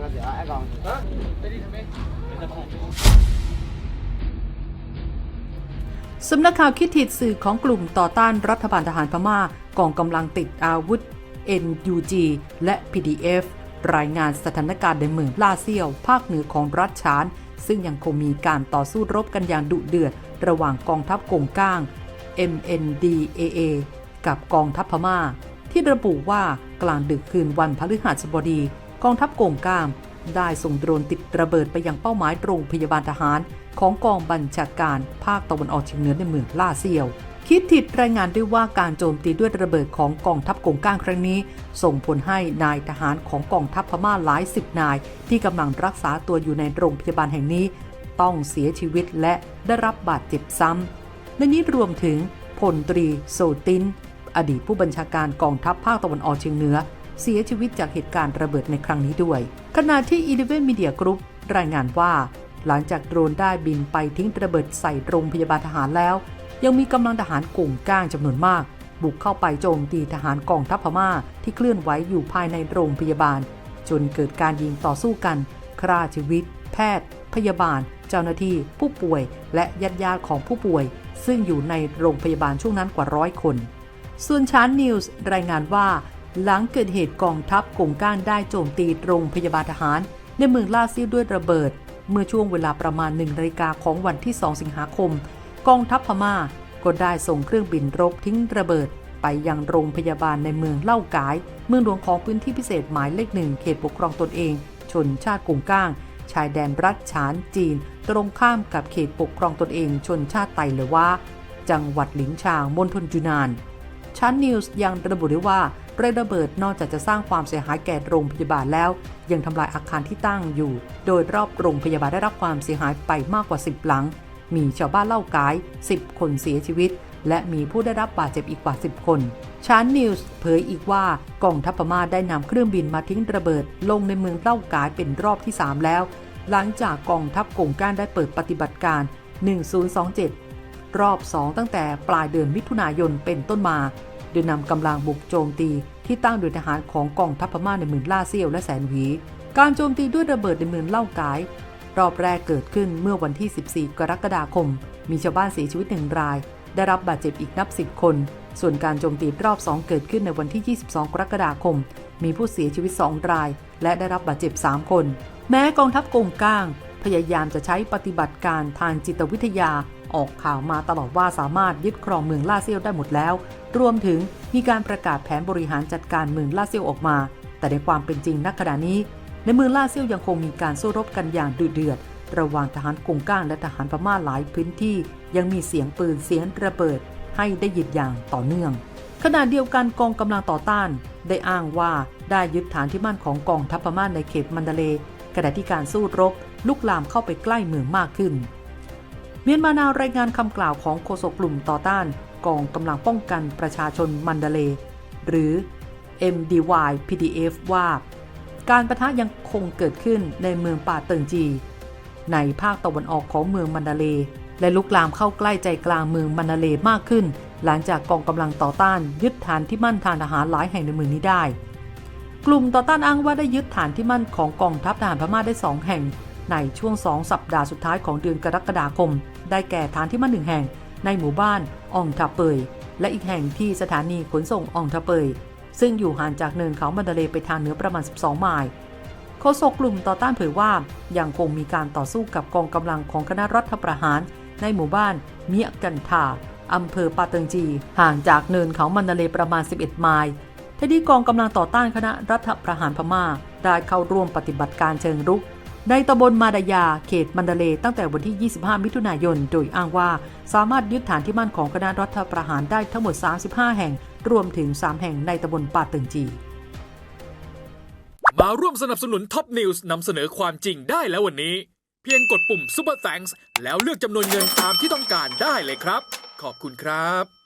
tiền là sẽ ai còn สำนักข่าวคิดถิดสื่อของกลุ่มต่อต้านรัฐบาลทหารพม่ากองกำลังติดอาวุธ NUG และ PDF รายงานสถานการณ์ในเมืองลาเซียว ภาคเหนือของรัฐฉาน ซึ่งยังคงมีการต่อสู้รบกันอย่างดุเดือด ระหว่างกองทัพกงก้าง MNDAA กับกองทัพพม่า ที่ระบุว่ากลางดึกคืนวันพฤหัสบดี กองทัพโกงก้างได้ส่งโดรนติดระเบิดไปยังเป้าหมายโรงพยาบาลทหาร ของกองบัญชาการภาคตะวันออกเฉียงเหนือในเมืองล่าเซียว คิดถิดรายงานด้วยว่าการโจมตีด้วยระเบิดของกองทัพโกงก้างครั้งนี้ ส่งผลให้นายทหารของกองทัพพม่าหลายสิบนาย ที่กำลังรักษาตัวอยู่ในโรงพยาบาลแห่งนี้ ต้องเสียชีวิตและได้รับบาดเจ็บซ้ำและนี้รวมถึงพลตรีโซติน อดีตผู้บัญชาการกองทัพภาคตะวันออกเฉียงเหนือ เสียชีวิตจากเหตุการณ์ระเบิดในครั้งนี้ด้วย ขณะที่ Eleven Media Group รายงานว่า หลังจากโดรนได้บินไปทิ้งระเบิดใส่โรงพยาบาลทหารแล้ว ยังมีกำลังทหารกลุ่มก้างจำนวนมาก บุกเข้าไปโจมตีทหารกองทัพพม่าที่เคลื่อนไหวอยู่ภายในโรงพยาบาล จนเกิดการยิงต่อสู้กันฆ่าชีวิต แพทย์ พยาบาล เจ้าหน้าที่ ผู้ป่วย และญาติญาติของผู้ป่วย ซึ่งอยู่ในโรงพยาบาลช่วงนั้นกว่าร้อยคน ส่วนชานนิวส์รายงานว่า หลังเกิดเหตุกองทัพกงก้านได้โจมตีโรงพยาบาลทหาร ในเมืองลาซิลด้วยระเบิด เมื่อช่วงเวลาประมาณหนึ่งนาฬิกาของวันที่ 2 สิงหาคม กองทัพพม่าก็ได้ส่งเครื่องบินรบทิ้งระเบิด ไปยังโรงพยาบาลในเมืองเล่ากาย เมืองหลวงของพื้นที่พิเศษหมายเลขหนึ่งเขตปกครองตนเอง ชนชาติกงก้าง ชายแดนรัฐฉานจีน ตรงข้ามกับเขตปกครองตนเอง ชนชาติไตเลยวะจังหวัดหลิงชางมณฑลจุนานชั้นนิวส์ยังระบุด้วยว่า ระเบิดนอกจากจะสร้างความเสียหายแก่โรงพยาบาลแล้ว ยังทำลายอาคารที่ตั้งอยู่ โดยรอบโรงพยาบาลได้รับความเสียหายไปมากกว่า 10 หลัง มีชาวบ้านเล่ากาย 10 คนเสียชีวิต และมีผู้ได้รับบาดเจ็บอีกกว่า 10 คนชั้นนิวส์เผยอีกว่ากองทัพพม่าได้นำเครื่องบินมาทิ้งระเบิด ลงในเมืองเล่ากายเป็นรอบที่ 3 แล้ว หลังจากกองทัพกงก้านได้เปิดปฏิบัติการ 1027 รอบ 2 ตั้งแต่ปลายเดือนมิถุนายนเป็นต้นมา โดยนำกำลังบุกโจมตีที่ตั้งโดยทหารของกองทัพพม่าในเมืองล่าเซียวและแสนหวี การโจมตีด้วยระเบิดในเมืองเล่ากาย รอบแรกเกิดขึ้นเมื่อวันที่ 14 กรกฎาคม มีชาวบ้านเสียชีวิตหนึ่งราย ได้รับบาดเจ็บอีกนับ10คน ส่วนการโจมตีรอบ 2 เกิดขึ้นในวันที่ 22 กรกฎาคม มีผู้เสียชีวิต 2 ราย และได้รับบาดเจ็บ 3 คน แม้กองทัพกงก้าง พยายามจะใช้ปฏิบัติการทางจิตวิทยา ออกข่าวมาตลอดว่าสามารถยึดครองเมืองลาเซียวได้หมดแล้ว รวมถึงมีการประกาศแผนบริหารจัดการเมืองลาเซียวออกมา แต่ในความเป็นจริงณขณะนี้ ในเมืองลาเซียวยังคงมีการสู้รบกันอย่างดุเดือด ระหว่างทหารกงก้างและทหารพม่าหลายพื้นที่ ยังมีเสียงปืนเสียงระเบิด ให้ได้ยินอย่างต่อเนื่องขณะเดียวกันกองกำลังต่อต้าน ได้อ้างว่าได้ยึดฐานที่มั่นของกองทัพพม่าในเขตมันดาเลขณะที่การสู้รบลุกลามเข้าไปใกล้เมืองมากขึ้น เมียนมานาวรายงานคำกล่าวของโฆษกกลุ่มต่อต้านกองกำลังป้องกันประชาชนมันดาเล หรือ MDY PDF ว่า การประทะยังคงเกิดขึ้นในเมืองป่าเติงจี ในภาคตะวันออกของเมืองมันดาเล และลุกลามเข้าใกล้ใจกลางเมืองมันดาเลมากขึ้น หลังจากกองกำลังต่อต้านยึดฐานที่มั่นทางทหารหลายแห่งในเมืองนี้ได้ กลุ่มต่อต้านอ้างว่าได้ยึดฐานที่มั่นของกองทัพทหารพม่าได้2แห่ง ในช่วง 2 สัปดาห์สุดท้ายของเดือนกรกฎาคม ได้แก่ฐานที่มั่นหนึ่งแห่ง ในหมู่บ้านอ่องทาเปย และอีกแห่งที่สถานีขนส่งอ่องทาเปย ซึ่งอยู่ห่างจากเนินเขามันดาเลไปทางเหนือประมาณ 12 ไมล์โฆษกกลุ่มต่อต้านเผยว่ายังคงมีการต่อสู้กับกองกำลังของคณะรัฐประหาร ในหมู่บ้านเมียกันทาอำเภอปาเติงจี ห่างจากเนินเขามันดาเลประมาณ 11 ไมล์ทที่กองกำลังต่อต้านคณะรัฐประหารพม่า ได้เข้าร่วมปฏิบัติการเชิงรุก ในตำบลมาดายา เขตมันดาเลตั้งแต่วันที่ 25 มิถุนายน โดยอ้างว่าสามารถยึดฐานที่มั่นของคณะรัฐประหารได้ทั้งหมด 35 แห่ง รวมถึง 3 แห่งในตำบลป่าเติงจี มาร่วมสนับสนุนท็อปนิวส์นำเสนอความจริงได้แล้ววันนี้ เพียงกดปุ่ม Super Thanks แล้วเลือกจำนวนเงินตามที่ต้องการได้เลยครับ ขอบคุณครับ